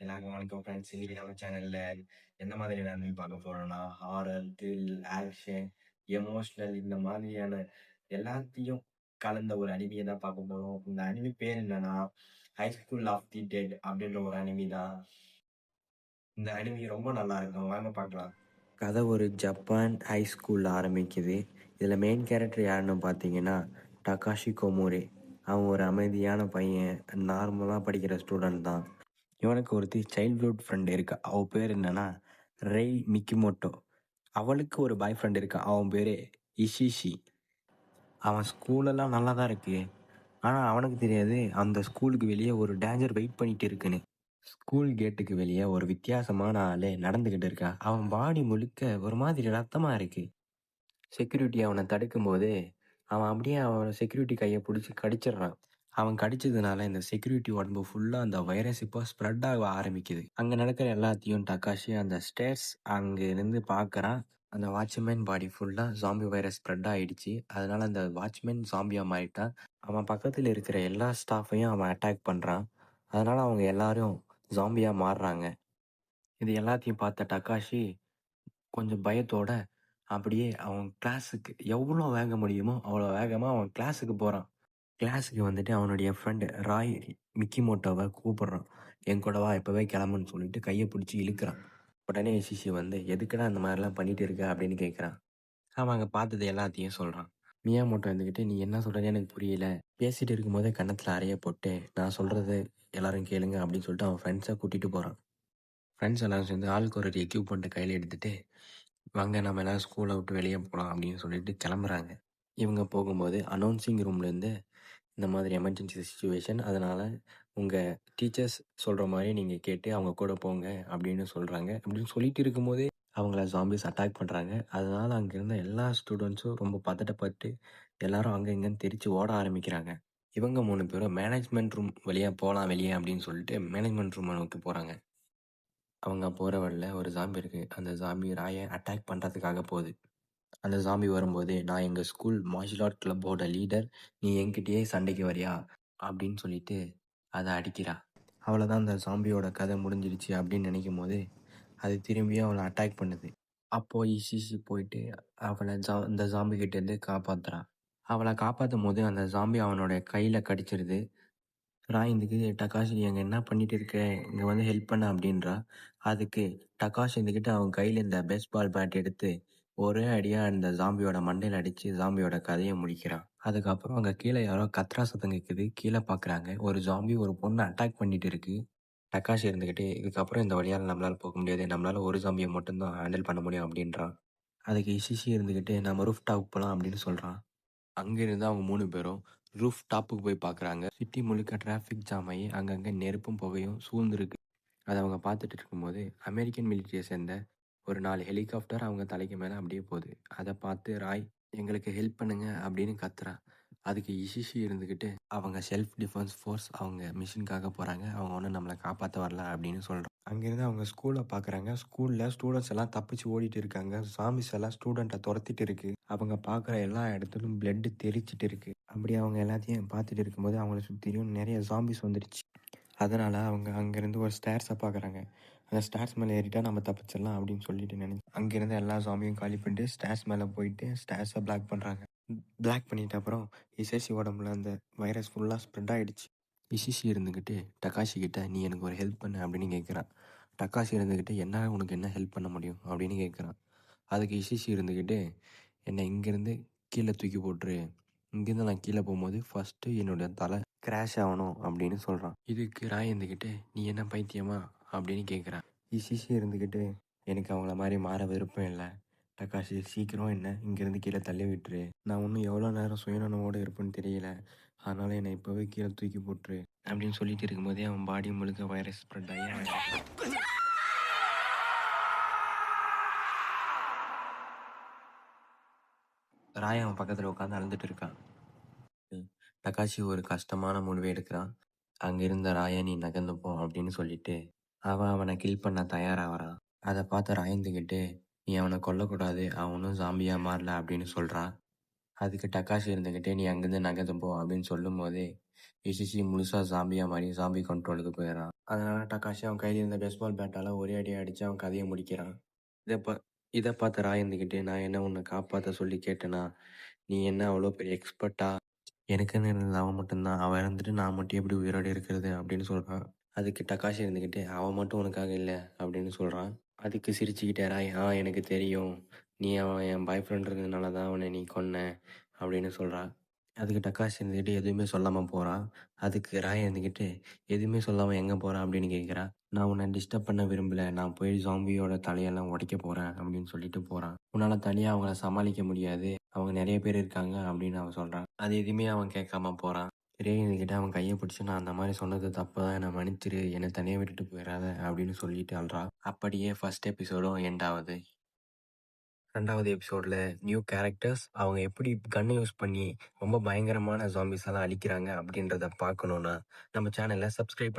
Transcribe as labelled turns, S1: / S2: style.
S1: எல்லாருக்கும் வணக்கம் ஃப்ரெண்ட்ஸ் இன்னைக்கு நம்ம சேனலில் என்ன மாதிரியான அனிமி பார்க்க போகிறோன்னா ஹாரர் த்ரில் ஆக்ஷன் எமோஷ்னல் இந்த மாதிரியான எல்லாத்தையும் கலந்த ஒரு அனிமியை தான் பார்க்க போகிறோம் இந்த அனிமி பேர் என்னன்னா high school of the dead அப்படின்ற ஒரு அனிமி தான். இந்த அனிமி ரொம்ப நல்லா இருக்கும். வாங்க பார்க்கலாம். கதை ஒரு ஜப்பான் ஹை ஸ்கூலில் ஆரம்பிக்குது. இதில் மெயின் கேரக்டர் யாருன்னு பார்த்தீங்கன்னா டகாஷி கொமோரே அவன் ஒரு அமைதியான பையன் நார்மலாக படிக்கிற ஸ்டூடெண்ட் தான். இவனுக்கு ஒருத்தி சைல்ட்ஹுட் ஃப்ரெண்ட் இருக்கா. அவள் பேர் என்னன்னா ரெய் மிக்கிமோட்டோ அவளுக்கு ஒரு பாய் ஃப்ரெண்ட் இருக்கா. அவன் பேர் இஷிஷி அவன் ஸ்கூலெல்லாம் நல்லா தான் இருக்கு. ஆனால் அவனுக்கு தெரியாது. அந்த ஸ்கூலுக்கு வெளியே ஒரு டேஞ்சர் வெயிட் பண்ணிட்டு இருக்குன்னு. ஸ்கூல் கேட்டுக்கு வெளியே ஒரு வித்தியாசமான ஆள் நடந்துக்கிட்டு இருக்கா. அவன் பாடி முழுக்க ஒரு மாதிரி ரத்தமாக இருக்கு. செக்யூரிட்டி அவனை தடுக்கும்போது அவன் அப்படியே அவன் செக்யூரிட்டி கையை பிடிச்சி கடிச்சிடுறான். அவன் கடிச்சதுனால இந்த செக்யூரிட்டி உடம்பு ஃபுல்லாக அந்த வைரஸ் இப்போ ஸ்ப்ரெட் ஆக ஆரம்பிக்குது. அங்கே நடக்கிற எல்லாத்தையும் டக்காஷி அந்த ஸ்டேர்ஸ் அங்கே இருந்து பார்க்குறான் அந்த வாட்ச்மேன் பாடி ஃபுல்லாக ஜாம்பி வைரஸ் ஸ்ப்ரெட் ஆகிடுச்சு அதனால அந்த வாட்ச்மேன் ஜாம்பியாக மாறிட்டான். அவன் பக்கத்தில் இருக்கிற எல்லா ஸ்டாஃபையும் அவன் அட்டாக் பண்ணுறான் அதனால் அவங்க எல்லாரும் ஜாம்பியாக மாறுறாங்க. இது எல்லாத்தையும் பார்த்த டக்காஷி கொஞ்சம் பயத்தோட அப்படியே அவன் கிளாஸுக்கு எவ்வளோ வேக முடியுமோ அவ்வளோ வேகமாக அவன் கிளாஸுக்கு போகிறான் கிளாஸுக்கு வந்துட்டு அவனுடைய ஃப்ரெண்டு ராய் மிக்கி மோட்டோவை கூப்பிட்றான். என் கூடவா இப்போவே கிளம்புன்னு சொல்லிட்டு கையை பிடிச்சி இழுக்கிறான். உடனே சிசி வந்து எதுக்குடா இந்த மாதிரிலாம் பண்ணிட்டு இருக்க? அப்படின்னு கேட்குறான் அவன் அங்கே பார்த்தது எல்லாத்தையும் சொல்கிறான் மியா மோட்டோ இருந்துக்கிட்டு நீ என்ன சொல்கிறேன்னு எனக்கு புரியல. பேசிட்டு இருக்கும்போதே கன்னத்தில் அறைய போட்டு நான் சொல்கிறது எல்லாரும் கேளுங்க அப்படின்னு சொல்லிட்டு அவன் ஃப்ரெண்ட்ஸை கூட்டிகிட்டு போகிறான் ஃப்ரெண்ட்ஸ் எல்லாரும் சேர்ந்து ஆளுக்கு ஒரு எக்யூப்மெண்ட்டை கையில் எடுத்துகிட்டு வாங்க நம்ம எல்லாம் ஸ்கூலை விட்டு வெளியே போகலாம் அப்படின்னு சொல்லிட்டு கிளம்புறாங்க. இவங்க போகும்போது அனௌன்சிங் ரூம்லேருந்து இந்த மாதிரி எமர்ஜென்சி சுச்சுவேஷன் அதனால் உங்கள் டீச்சர்ஸ் சொல்கிற மாதிரி நீங்கள் கேட்டு அவங்க கூட போங்க அப்படின்னு சொல்கிறாங்க அப்படின்னு சொல்லிட்டு இருக்கும்போதே அவங்கள ஜாம்பிஸ் அட்டாக் பண்ணுறாங்க அதனால் அங்கே இருந்த எல்லா ஸ்டூடெண்ட்ஸும் ரொம்ப பதட்டப்பட்டு எல்லாரும் அங்கே இங்கேன்னு தெரிச்சு ஓட ஆரம்பிக்கிறாங்க. இவங்க மூணு பேரும் மேனேஜ்மெண்ட் ரூம் வழியாக போகலாம் வெளியே அப்படின்னு சொல்லிட்டு மேனேஜ்மெண்ட் ரூமை நோக்கி போகிறாங்க அவங்க போகிற வழியில் ஒரு ஜாம்பி இருக்குது அந்த ஜாம்பி ராயை அட்டாக் பண்ணுறதுக்காக போகுது. அந்த சாமி வரும்போது நான் எங்கள் ஸ்கூல் மார்ஷல் ஆர்ட் கிளப்போட லீடர் நீ என்கிட்டயே சண்டைக்கு வரியா? அப்படின்னு சொல்லிட்டு அதை அடிக்கிறா. தான் அந்த சாம்பியோட கதை முடிஞ்சுடுச்சு அப்படின்னு நினைக்கும் போது அது திரும்பியும் அவளை அட்டாக் பண்ணுது. அப்போ இசிசி போயிட்டு அவளை ஜா அந்த ஜாம்பி கிட்டேருந்து காப்பாத்துறான் அவளை காப்பாற்றும் போது அந்த ஜாம்பி அவனோட கையில் கடிச்சிருது. ராய் இதுக்கு டகாஷ் நீ அங்கே என்ன பண்ணிட்டு இருக்க? இங்கே வந்து ஹெல்ப் பண்ண அப்படின்றா. அதுக்கு டகாஷ் இருந்துக்கிட்டு அவன் கையில் இந்த பேஸ்பால் பால் பேட் எடுத்து ஒரே அடியாக அந்த ஜாம்பியோட மண்டையில் அடித்து ஜாம்பியோட கதையை முடிக்கிறான். அதுக்கப்புறம் அங்கே கீழே யாரோ கத்ரா சத்தம் கேட்குது கீழே பார்க்குறாங்க ஒரு ஜாம்பி ஒரு பொண்ணை அட்டாக் பண்ணிட்டு இருக்கு. டக்காஷ் இருந்துக்கிட்டு இதுக்கப்புறம் இந்த வழியால் நம்மளால் போக முடியாது. நம்மளால் ஒரு ஜாம்பியை மட்டும்தான் ஹேண்டில் பண்ண முடியும் அப்படின்றான். அதுக்கு இசிசி இருந்துக்கிட்டு நம்ம ரூஃப் டாப் போகலாம் அப்படின்னு சொல்கிறான் அங்கேருந்து அவங்க மூணு பேரும் ரூஃப் டாப்புக்கு போய் பார்க்குறாங்க சிட்டி முழுக்க டிராஃபிக் ஜாம் ஆகி அங்கங்கே நெருப்பும் புகையும் சூழ்ந்துருக்கு. அதை அவங்க பார்த்துட்டு இருக்கும்போது அமெரிக்கன் மிலிட்டரியை சேர்ந்த ஒரு நாலு ஹெலிகாப்டர் அவங்க தலைக்கு மேலே அப்படியே போகுது அதை பார்த்து ராய் எங்களுக்கு ஹெல்ப் பண்ணுங்க அப்படின்னு கத்துறா. அதுக்கு இசிஷி இருந்துக்கிட்டு அவங்க செல்ஃப் டிஃபென்ஸ் ஃபோர்ஸ் அவங்க மிஷினுக்காக போகிறாங்க அவங்க ஒன்றும் நம்மளை காப்பாற்ற வரல அப்படின்னு சொல்கிறோம் அங்கேருந்து அவங்க ஸ்கூலை பார்க்குறாங்க ஸ்கூலில் ஸ்டூடெண்ட்ஸ் எல்லாம் தப்பிச்சு ஓடிட்டு இருக்காங்க. சாமிஸ் எல்லாம் ஸ்டூடெண்ட்டை துரத்திட்டு இருக்கு. அவங்க பார்க்குற எல்லா இடத்துலையும் பிளட்டு தெரிச்சிட்டு இருக்கு. அப்படி அவங்க எல்லாத்தையும் பார்த்துட்டு இருக்கும்போது அவங்கள சுற்றியும் நிறைய ஜாம்பிஸ் வந்துடுச்சு அதனால் அவங்க அங்கேருந்து ஒரு ஸ்டேர்ஸை பார்க்குறாங்க அந்த ஸ்டார்ஸ் மேலே ஏறிட்டா நம்ம தப்பிச்சிடலாம் அப்படின்னு சொல்லிட்டு நினைச்சு அங்கேருந்து எல்லா சாமியும் காலி பண்ணிட்டு ஸ்டார்ஸ் மேலே போயிட்டு ஸ்டார்ஸை பிளாக் பண்ணுறாங்க பிளாக் பண்ணிட்ட அப்புறம் இசேசி உடம்புல அந்த வைரஸ் ஃபுல்லாக ஸ்ப்ரெட் ஆகிடுச்சு இசிசி இருந்துக்கிட்டு டக்காஷி கிட்ட நீ எனக்கு ஒரு ஹெல்ப் பண்ணு அப்படின்னு கேட்குறான் டக்காஷி இருந்துக்கிட்டு என்ன உனக்கு என்ன ஹெல்ப் பண்ண முடியும்? அப்படின்னு கேட்குறான் அதுக்கு இசிசி இருந்துக்கிட்டு என்னை இங்கேருந்து கீழே தூக்கி போட்டுரு. இங்கேருந்து நான் கீழே போகும்போது ஃபஸ்ட்டு என்னோட தலை கிராஷ் ஆகணும் அப்படின்னு சொல்கிறான் இதுக்கு ராய் இருந்துக்கிட்டு நீ என்ன பைத்தியமா? அப்படின்னு கேட்குறான் இசிசி இருந்துக்கிட்டு எனக்கு அவங்கள மாதிரி மாற விருப்பம் இல்லை. டக்காஷி சீக்கிரம் என்ன இங்கேருந்து கீழே தள்ளி விட்டுரு. நான் இன்னும் எவ்வளோ நேரம் சுயநனவோடு இருப்பேன்னு தெரியல. அதனால என்னை இப்போவே கீழே தூக்கி போட்டுரு. அப்படின்னு சொல்லிட்டு இருக்கும்போதே அவன் பாடி முழுக்க வைரஸ் ஸ்ப்ரெட் ஆகி. ராய் அவன் பக்கத்தில் உட்காந்து அழுதுட்டு இருக்கான். டகாஷி ஒரு கஷ்டமான முடிவை எடுக்கிறான் அங்கிருந்த இருந்த ராய நீ நகர்ந்து போ அப்படின்னு சொல்லிட்டு அவன் அவனை கில் பண்ண தயாராகிறான் அதை பார்த்து ராயந்துக்கிட்டு நீ அவனை கொல்லக்கூடாது அவனும் ஜாம்பியா மாறல அப்படின்னு சொல்றான் அதுக்கு டக்காஷி இருந்துக்கிட்டே நீ அங்கேருந்து நகர்ந்து போ அப்படின்னு சொல்லும் போதே இசிசி முழுசா ஜாம்பியா மாறி ஜாம்பி கண்ட்ரோலுக்கு போயிடறான் அதனால டக்காஷி அவன் கையில் இருந்த பேஸ்பால் பேட்டால ஒரே அடி அடிச்சு அவன் கதையை முடிக்கிறான். இதை பா இதை பார்த்து ராயந்துக்கிட்டு நான் என்ன உன்னை காப்பாற்ற சொல்லி கேட்டேனா? நீ என்ன அவ்வளோ பெரிய எக்ஸ்பர்ட்டா? எனக்குன்னு இருந்தது அவன் மட்டும்தான். அவன் இறந்துட்டு நான் மட்டும் எப்படி உயிரோடு இருக்கிறது? அப்படின்னு சொல்கிறான் அதுக்கு டக்காஷி இருந்துக்கிட்டு அவன் மட்டும் உனக்காக இல்லை அப்படின்னு சொல்கிறான் அதுக்கு சிரிச்சுக்கிட்டே ராய், ஆ எனக்கு தெரியும். நீ அவன் என் பாய் ஃப்ரெண்ட் இருந்ததுனால தான் அவனை நீ கொன்ன அப்படின்னு சொல்றா. அதுக்கு டக்காஷி இருந்துக்கிட்டு எதுவுமே சொல்லாமல் போகிறான் அதுக்கு ராய் இருந்துக்கிட்டு எதுவுமே சொல்லாமல் எங்கே போகிறான் அப்படின்னு கேட்குறா நான் உன்னை டிஸ்டர்ப் பண்ண விரும்பல. நான் போய் ஜாம்பியோட தலையெல்லாம் உடைக்க போகிறேன் அப்படின்னு சொல்லிட்டு போகிறான் உன்னால் தனியாக அவங்கள சமாளிக்க முடியாது. அவங்க நிறைய பேர் இருக்காங்க அப்படின்னு அவன் சொல்கிறான் அது எதுவுமே அவன் கேட்காம போகிறான் ரே இருந்துகிட்டு அவன் கையை பிடிச்சி நான் அந்த மாதிரி சொன்னது தப்பு தான் என்னை மன்னிச்சிரு என்னை தனியாக விட்டுட்டு போயிடாத அப்படின்னு சொல்லிட்டு அல்றா. அப்படியே ஃபர்ஸ்ட் எபிசோடும் எண்ட் ஆகுது. ரெண்டாவது எபிசோடில் நியூ கேரக்டர்ஸ் அவங்க எப்படி கன்னை யூஸ் பண்ணி ரொம்ப பயங்கரமான ஜாம்பிஸ் எல்லாம் அழிக்கிறாங்க அப்படின்றத பார்க்கணுன்னா நம்ம சேனலை சப்ஸ்கிரைப் பண்ணி